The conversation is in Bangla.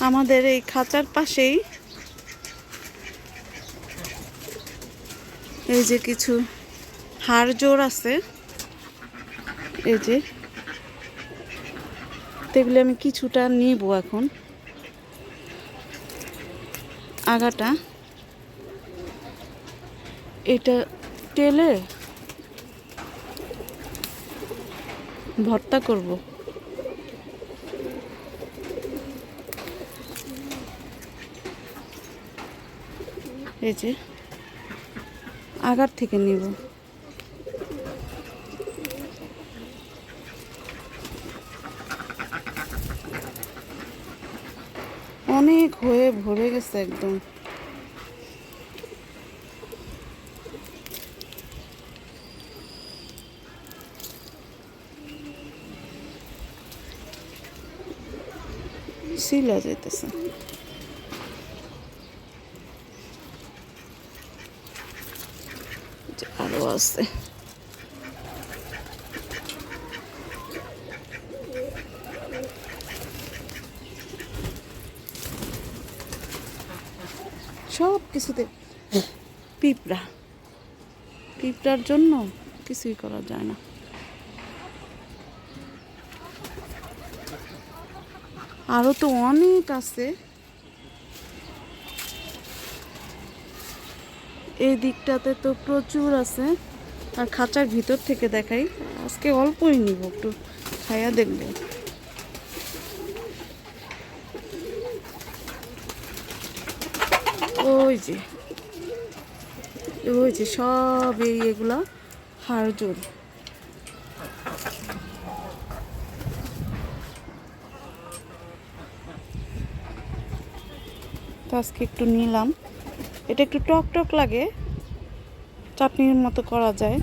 আমাদের এই খাঁচার পাশেই। এই যে কিছু হাড় জোর আছে। এই যে। এগুলো আমি কিছুটা নিব এখন। আগাটা। এটা টেলে ভর্তা করব। এই যে আগার থেকে নিব। অনেক হয়ে ভরে গেছে একদম। শিলা যাইতেছে। যে আরও আছে সব কিছুতে পিঁপড়া। পিঁপড়ার জন্য কিছুই করা যায় না। আরও তো অনেক আছে। এই দিকটাতে তো প্রচুর আছে। আর খাঁচার ভিতর থেকে দেখাই। আজকে অল্পই নিব, একটু খাইয়া দেখব। ওই যে ওই যে সব এই এগুলা হাড় জোর তো আজকে একটু নিলাম। এটা একটু টক টক লাগে চাটনির মতো করা যায়।